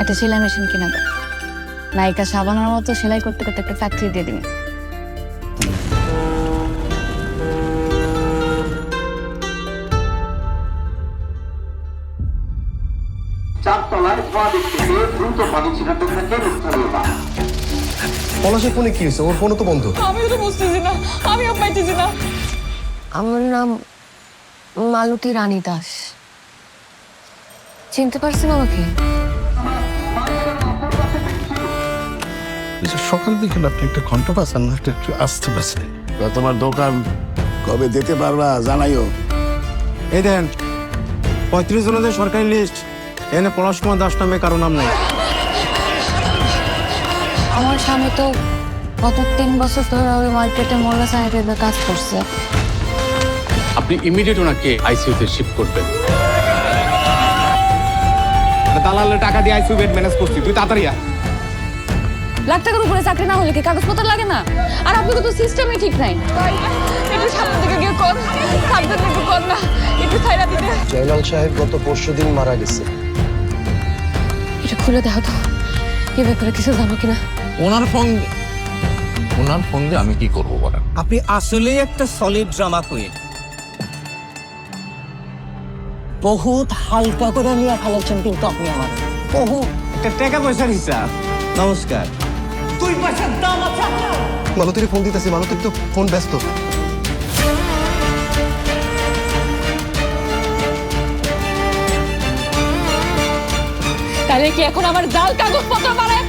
একটা সেলাই মেশিন কিনা দাও। নায়িকা সাবানার মতো সেলাই করতে করতে একটা ফ্যাক্টরি দিয়ে দিন চারতলার বাঁ থেকে দ্রুত পানি ছিটাতে থাকেন স্থানীয় বাস পলাশের ফোনে কি হয়েছে? ওর ফোনও তো বন্ধ। আমিও তো বুঝতেছি না। আমিও পাইতেছি না। আমার নাম মালতী রানী দাস। চিনতে পারছেন আমাকে? সকাল বিকেল আপনি একটা ঘণ্টা পাচ্ছেন না একটু একটু আসতে পারছে তা তোমার দোকান কবে দিতে পারবা জানাইও। এই দেন পঁয়ত্রিশ জনের সরকারি লিস্ট এখানে পলাশ কুমার দাস নামে কারও নাম নেই। আমার স্বামী তো গত তিন বছর ধরে ওই মার্কেটে মোল্লা সাহেবের কাজ করছে। আপনি ইমিডিয়েট ওনাকে আইসিইউতে শিফট করবেন। দালালের টাকা দিয়ে আইসিউ বেড ম্যানেজ করছি তুই তাড়াতাড়ি আয়। লাখ টাকার উপরে চাকরি না হলে কি কাগজপত্র লাগে না? আর আপনাকে তো সিস্টেমই ঠিক নাই। একটু সামনে দিকে গিয়ে কর সাবধানে একটু কর না একটু ছাইরা দিতে। জয়লাল সাহেব গত পরশু দিন মারা গেছে। এটা খুলে দেখো তো কি ব্যাপারে কিছু জানো কিনা? ওনার ফোন ওনার ফোন দিয়ে আমি কি করব বলেন? আপনি আসলেই একটা সলিড ড্রামা কুইন বহুত হালকা করে নিয়ে ফেলেছেন কিন্তু আপনি আমার বহুত। একটা টাকা পয়সার হিসাব। নমস্কার। দুই পয়সার দাম আছে মালতির ফোন দিতেছি মালতির তো ফোন ব্যস্ত। তাহলে কি এখন আমার জাল কাগজপত্র বানায়